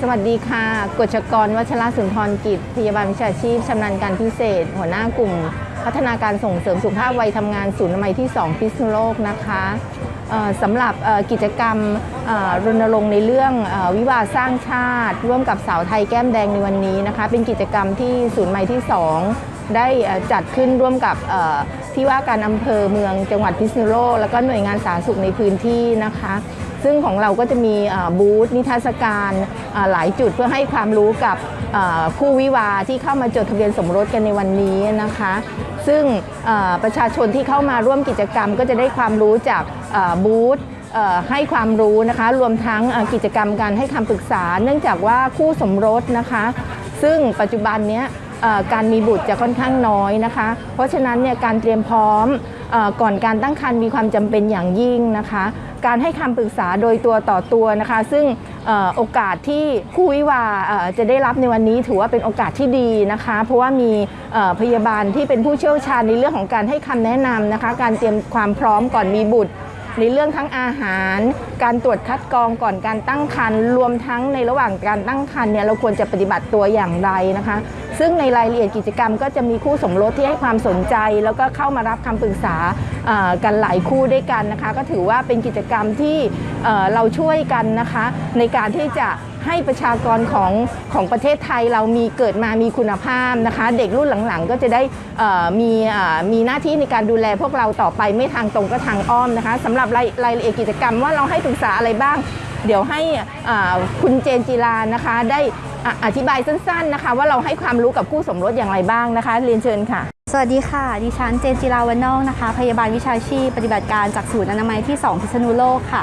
สวัสดีค่ะกฎชกรวัชรสุนทรกิจ พยาบาลวิชาชีพชำนาญการพิเศษ หัวหน้ากลุ่ม พัฒนาการส่งเสริมสุขภาพวัยทำงานศูนย์อนามัยที่ 2 พิษณุโลกนะคะสำหรับกิจกรรมรณรงค์ในเรื่องอวิวาสร้างชาติ ร่วมกับสาวไทยแก้มแดงในวันนี้นะคะ เป็นกิจกรรมที่ศูนย์อนามัยที่ 2 ได้จัดขึ้นร่วมกับที่ว่าการอำเภอเมืองจังหวัดพิษณุโลก แล้วก็หน่วยงานสาธารณสุขในพื้นที่นะคะ ซึ่งของเราก็จะมีบูธนิทรรศการหลายจุดเพื่อให้ความรู้กับเอ่อคู่วิวาที่เข้ามาจดทะเบียนสมรสกันในวันนี้นะคะ ซึ่งประชาชนที่เข้ามาร่วมกิจกรรมก็จะได้ความรู้จากบูธให้ความรู้นะคะรวมทั้งกิจกรรมการให้คำปรึกษา เนื่องจากว่าคู่สมรสนะคะ ซึ่งปัจจุบันเนี้ย การมีบุตรจะค่อนข้างน้อยนะคะ เพราะฉะนั้นเนี่ยการเตรียมพร้อมก่อนการตั้งครรภ์มีความจำเป็นอย่างยิ่งนะคะ การให้คำปรึกษาโดยตัวต่อตัวนะคะ ซึ่งโอกาสที่คู่วิวาจะได้รับในวันนี้ถือว่าเป็นโอกาสที่ดีนะคะ เพราะว่ามีพยาบาลที่เป็นผู้เชี่ยวชาญในเรื่องของการให้คำแนะนำนะคะ การเตรียมความพร้อมก่อนมีบุตร ในเรื่องทั้งอาหาร การตรวจคัดกรองก่อนการตั้งครรภ์รวมทั้งในระหว่างการตั้งครรภ์เนี่ยเราควรจะปฏิบัติตัวอย่างไรนะคะ ซึ่งในรายละเอียดกิจกรรมก็จะมีคู่สมรสที่ให้ความสนใจ แล้วก็เข้ามารับคำปรึกษากันหลายคู่ด้วยกันนะคะ ก็ถือว่าเป็นกิจกรรมที่เราช่วยกันนะคะ ในการที่จะ ให้ประชากรของของประเทศไทยเรามีเกิดมามีคุณภาพนะคะ เด็กรุ่นหลังๆ ก็จะได้มีมีหน้าที่ในการดูแลพวกเราต่อไปไม่ทางตรงก็ทางอ้อมนะคะสำหรับรายรายละเอียดกิจกรรมว่าเราให้ปรึกษาอะไรบ้าง เดี๋ยวให้คุณเจนจีรานะคะ ได้อะอธิบายสั้นๆนะคะ ว่าเราให้ความรู้กับคู่สมรสอย่างไรบ้างนะคะ เรียนเชิญค่ะสวัสดีค่ะ ดิฉันเจนจิราวันนอกนะคะ พยาบาลวิชาชีพปฏิบัติการจากศูนย์อนามัยที่ 2 พิษณุโลกค่ะ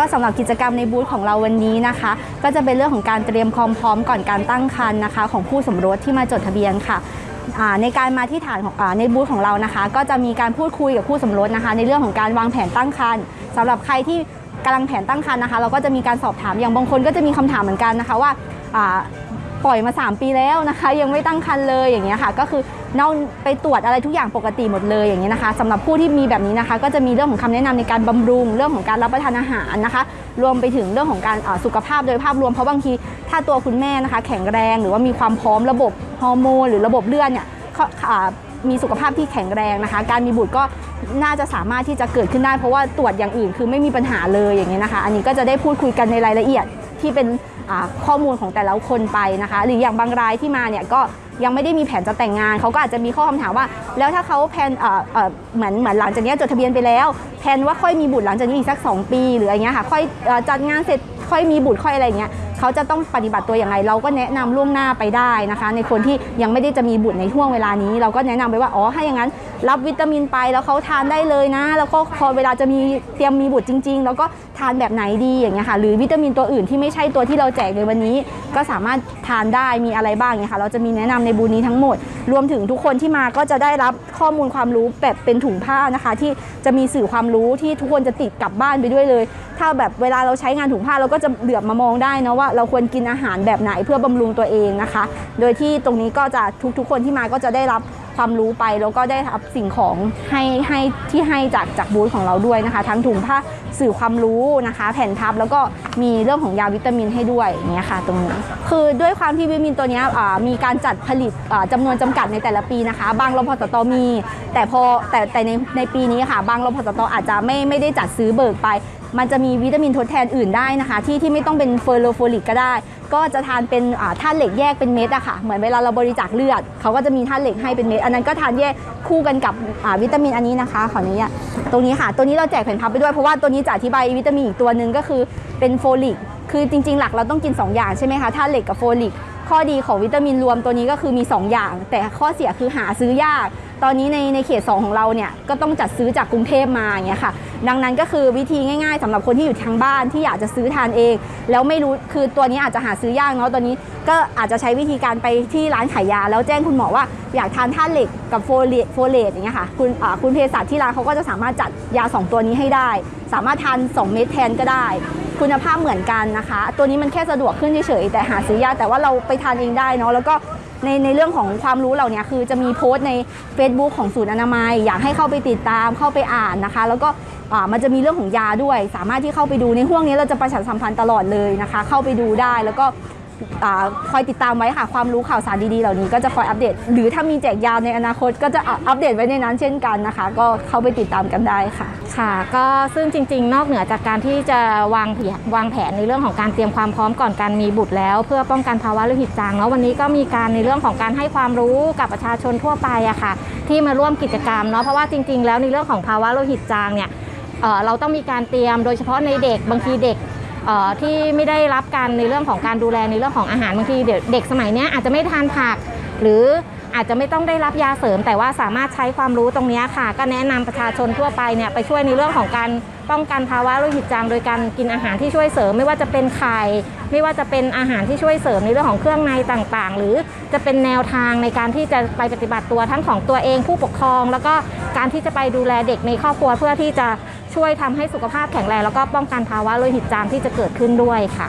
ก็สำหรับกิจกรรมในบูธของเราวันนี้นะคะ ก็จะเป็นเรื่องของการเตรียมความพร้อมก่อนการตั้งครรภ์นะคะ ของผู้สมรสที่มาจดทะเบียนค่ะในการมาที่ฐานของในบูธของเรานะคะ ก็จะมีการพูดคุยกับผู้สมรสนะคะ ในเรื่องของการวางแผนตั้งครรภ์สำหรับใครที่กำลังแผนตั้งครรภ์นะคะ เราก็จะมีการสอบถามอย่างบางคนก็จะมีคำถามเหมือนกันนะคะว่า ปล่อยมา 3 ปีแล้วนะคะ ยังไม่ตั้งครรภ์เลยอย่างเงี้ยค่ะก็คือนอกไปตรวจอะไรทุกอย่างปกติหมดเลยอย่างเงี้ยนะคะสำหรับผู้ที่มีแบบนี้นะคะ ก็จะมีเรื่องของคำแนะนำในการบำรุงเรื่องของการรับประทานอาหารนะคะ รวมไปถึงเรื่องของการสุขภาพโดยภาพรวมเพราะบางทีถ้าตัวคุณแม่นะคะ แข็งแรงหรือว่ามีความพร้อมระบบฮอร์โมนหรือระบบเลือดเนี่ยมีสุขภาพที่แข็งแรงนะคะ การมีบุตรก็น่าจะสามารถที่จะเกิดขึ้นได้ เพราะว่าตรวจอย่างอื่นคือไม่มีปัญหาเลยอย่างเงี้ยนะคะ อันนี้ก็จะได้พูดคุยกันในรายละเอียด ที่เป็นข้อมูลของแต่ละคนไปนะคะ หรืออย่างบางรายที่มาเนี่ยก็ยังไม่ได้มีแผนจะแต่งงาน เขาก็อาจจะมีข้อคำถามว่า แล้วถ้าเขาแผนเหมือนเหมือนหลังจากนี้จดทะเบียนไปแล้วแผนว่าค่อยมีบุตรหลังจากนี้อีกสัก 2 ปี หรืออะไรเงี้ยค่ะค่อยจัดงานเสร็จค่อยมีบุตรค่อยอะไรเงี้ย เขาจะต้องปฏิบัติตัวอย่างไรเราก็แนะนำล่วงหน้าไปได้นะคะ ในคนที่ยังไม่ได้จะมีบุตรในช่วงเวลานี้ เราก็แนะนำไปว่าอ๋อถ้าอย่างนั้น รับวิตามินไปแล้วเขาทานได้เลยนะ แล้วก็พอเวลาจะมีเตรียมมีบุตรจริง ๆ แล้วก็ทานแบบไหนดีอย่างเงี้ยค่ะหรือวิตามินตัวอื่นที่ไม่ใช่ตัวที่เราแจกในวันนี้ ก็สามารถทานได้มีอะไรบ้างเนี่ยค่ะเราจะมีแนะนำในบูนี้ทั้งหมด รวมถึงทุกคนที่มาก็จะได้รับข้อมูลความรู้แบบเป็นถุงผ้านะคะ ที่จะมีสื่อความรู้ที่ทุกคนจะติดกลับบ้านไปด้วยเลย ถ้าแบบเวลาเราใช้งานถุงผ้าเราก็จะเหลือบมามองได้นะว่าเราควรกินอาหารแบบไหนเพื่อบำรุงตัวเองนะคะ โดยที่ตรงนี้ก็จะทุกๆคนที่มาก็จะได้รับ ความรู้ไปแล้วก็ได้รับสิ่งของให้ให้ที่ให้จากจากบูธของเราด้วยนะคะ ทั้งถุงผ้าสื่อความรู้นะคะ แผ่นพับแล้วก็มีเรื่องของยาวิตามินให้ด้วยอย่างเงี้ยค่ะตรงนี้คือด้วยความที่วิตามินตัวนี้มีการจัดผลิตอ่าจำนวนจำกัดในแต่ละปีนะคะ บางรพสตมี แต่พอแต่แต่ในในปีนี้ค่ะ บางรพสตอาจจะไม่ไม่ได้จัดซื้อเบิกไป มันจะมีวิตามินทดแทนอื่นได้นะคะ ที่ที่ไม่ต้องเป็นเฟอร์โลโฟลิกก็ได้ ก็จะทานเป็นธาตุเหล็กแยกเป็นเม็ดอะค่ะ เหมือนเวลาเราบริจาคเลือด เขาก็จะมีธาตุเหล็กให้เป็นเม็ด อันนั้นก็ทานแยกคู่กันกับวิตามินอันนี้นะคะ ขออนุญาตตรงนี้ค่ะ ตัวนี้เราแจกแผ่นพับไปด้วย เพราะว่าตัวนี้จะอธิบายวิตามินอีกตัวหนึ่งก็คือเป็นโฟลิก คือจริง ๆ หลักเราต้องกิน 2 อย่างใช่ไหมคะ ธาตุเหล็กกับโฟลิก ข้อดีของวิตามินรวมตัวนี้ก็คือมี 2 อย่าง แต่ข้อเสียคือหาซื้อยาก ตอนนี้ในในเขต 2 ของเราเนี่ยก็ต้องจัดซื้อจากกรุงเทพมาอย่างเงี้ยค่ะ ดังนั้นก็คือวิธีง่ายๆสำหรับคนที่อยู่ทางบ้านที่อยากจะซื้อทานเอง แล้วไม่รู้คือตัวนี้อาจจะหาซื้อยากเนาะตอนนี้ก็อาจจะใช้วิธีการไปที่ร้านขายยา แล้วแจ้งคุณหมอว่าอยากทานธาตุเหล็กกับโฟเลตโฟเลตอย่างเงี้ยค่ะคุณอ่าคุณเภสัชที่ร้านเขาก็จะสามารถจัดยา 2 ตัวนี้ให้ได้ สามารถทาน 2 เม็ดแทนก็ได้ คุณภาพเหมือนกันนะคะ ตัวนี้มันแค่สะดวกขึ้นเฉยๆแต่หาซื้อยากแต่ว่าเราไปทานเองได้เนาะแล้วก็ ในในเรื่องของความรู้เหล่านี้คือจะมีโพสต์ใน Facebook ของศูนย์อนามัย อยากให้เข้าไปติดตามเข้าไปอ่านนะคะ แล้วก็มันจะมีเรื่องของยาด้วย สามารถที่เข้าไปดูในห่วงนี้เราจะประชาสัมพันธ์ตลอดเลยนะคะ เข้าไปดูได้แล้วก็ คอยติดตามไว้ค่ะ ความรู้ข่าวสารดีๆ เหล่านี้ก็จะคอยอัปเดต หรือถ้ามีแจกยาในอนาคตก็จะอัปเดตไว้ในนั้นเช่นกันนะคะ ก็เข้าไปติดตามกันได้ค่ะ ค่ะก็ซึ่งจริง ๆ นอกเหนือจากการที่จะวางแผนวางแผนในเรื่องของการเตรียมความพร้อมก่อนการมีบุตรแล้ว เพื่อป้องกันภาวะโลหิตจางเนาะวันนี้ก็มีการในเรื่องของการให้ความรู้กับประชาชนทั่วไปอะค่ะ ที่มาร่วมกิจกรรมเนาะเพราะว่าจริง ๆ แล้วในเรื่องของภาวะโลหิตจางเนี่ยเเราต้องมีการเตรียมโดยเฉพาะในเด็กบางทีเด็ก ที่ไม่ได้รับการในเรื่องของการดูแลในเรื่องของอาหารบางทีเด็กสมัยนี้อาจจะไม่ทานผัก หรืออาจจะไม่ต้องได้รับยาเสริม แต่ว่าสามารถใช้ความรู้ตรงนี้ค่ะ ก็แนะนำประชาชนทั่วไปเนี่ยไปช่วยในเรื่องของการป้องกันภาวะโลหิตจางโดยการกินอาหารที่ช่วยเสริม ไม่ว่าจะเป็นไข่ไม่ว่าจะเป็นอาหารที่ช่วยเสริมในเรื่องของเครื่องในต่างๆ หรือจะเป็นแนวทางในการที่จะไปปฏิบัติตัวทั้งของตัวเองผู้ปกครอง แล้วก็การที่จะไปดูแลเด็กในครอบครัวเพื่อที่จะ ช่วยทำให้สุขภาพแข็งแรงแล้วก็ป้องกันภาวะโลหิตจางที่จะเกิดขึ้นด้วยค่ะ